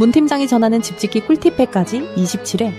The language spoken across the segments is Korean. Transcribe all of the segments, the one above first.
문 팀장이 전하는 집짓기 꿀팁100까지 27회.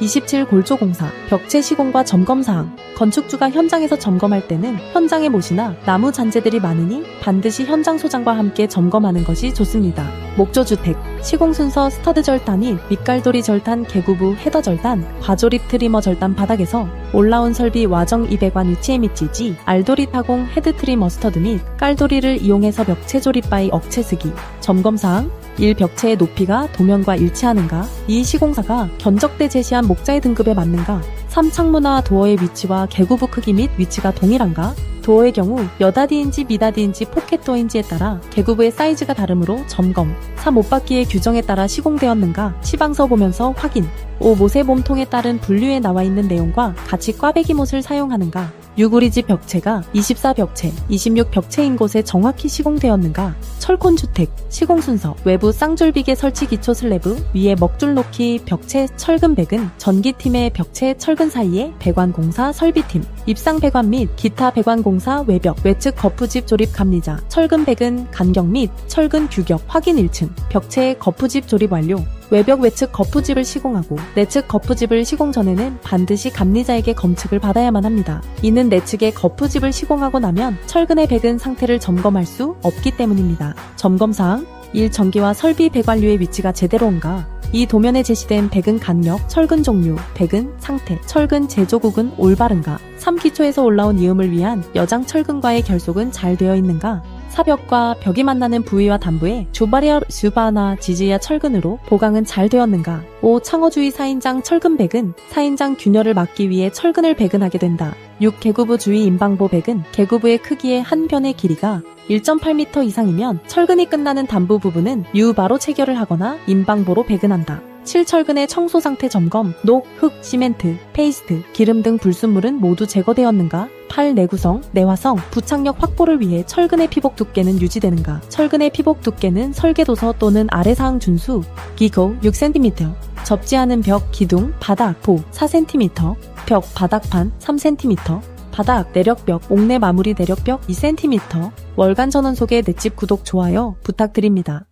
27 골조공사 벽체 시공과 점검 사항. 건축주가 현장에서 점검할 때는 현장에 못이나 나무 잔재들이 많으니 반드시 현장 소장과 함께 점검하는 것이 좋습니다. 목조주택 시공 순서 스터드 절단 이 밑갈돌이 절단 개구부 헤더 절단 과조립 트리머 절단 바닥에서 올라온 설비 와정 200완 유치에 밑지지 알도리 타공 헤드 트림 머스터드 및 깔도리를 이용해서 벽체 조립 바이 억체 쓰기. 점검 사항 1. 벽체의 높이가 도면과 일치하는가 2. 시공사가 견적대 제시한 목자의 등급에 맞는가 3. 창문화 도어의 위치와 개구부 크기 및 위치가 동일한가 도어의 경우 여다디인지 미다디인지 포켓도어인지에 따라 개구부의 사이즈가 다르므로 점검 3. 옷받기의 규정에 따라 시공되었는가 시방서 보면서 확인 5. 못의 몸통에 따른 분류에 나와 있는 내용과 같이 꽈배기 못을 사용하는가 6. 우리 집 벽체가 24 벽체, 26 벽체인 곳에 정확히 시공되었는가 철콘 주택 시공 순서 외부 쌍줄비계 설치 기초 슬래브 위에 먹줄 놓기 벽체 철근 백은 전기팀의 벽체 철근 사이에 배관 공사 설비팀 입상 배관 및 기타 배관 공사 외벽 외측 거푸집 조립 감리자 철근 백은 간격 및 철근 규격 확인 1층 벽체 거푸집 조립 완료 외벽 외측 거푸집을 시공하고 내측 거푸집을 시공 전에는 반드시 감리자에게 검측을 받아야만 합니다. 이는 내측의 거푸집을 시공하고 나면 철근의 백은 상태를 점검할 수 없기 때문입니다. 점검사항 1. 전기와 설비 배관류의 위치가 제대로인가 2. 도면에 제시된 백은 간력, 철근 종류, 백은 상태, 철근 제조국은 올바른가 3. 기초에서 올라온 이음을 위한 여장 철근과의 결속은 잘 되어 있는가 사벽과 벽이 만나는 부위와 단부에 주바리아 슈바나 지지야 철근으로 보강은 잘 되었는가 5. 창호주의 4인장 철근백은 4인장 균열을 막기 위해 철근을 배근하게 된다 6. 개구부 주의 인방보 백은 개구부의 크기의 한 변의 길이가 1.8m 이상이면 철근이 끝나는 단부 부분은 유바로 체결을 하거나 인방보로 배근한다. 7철근의 청소 상태 점검, 녹, 흙, 시멘트, 페이스트, 기름 등 불순물은 모두 제거되었는가? 8. 내구성, 내화성, 부착력 확보를 위해 철근의 피복 두께는 유지되는가? 철근의 피복 두께는 설계도서 또는 아래사항 준수, 기고 6cm, 접지하는 벽, 기둥, 바닥, 보 4cm, 벽, 바닥판 3cm, 바닥, 내력벽, 옥내 마무리 내력벽 2cm, 월간 전원 속의 내집 구독, 좋아요 부탁드립니다.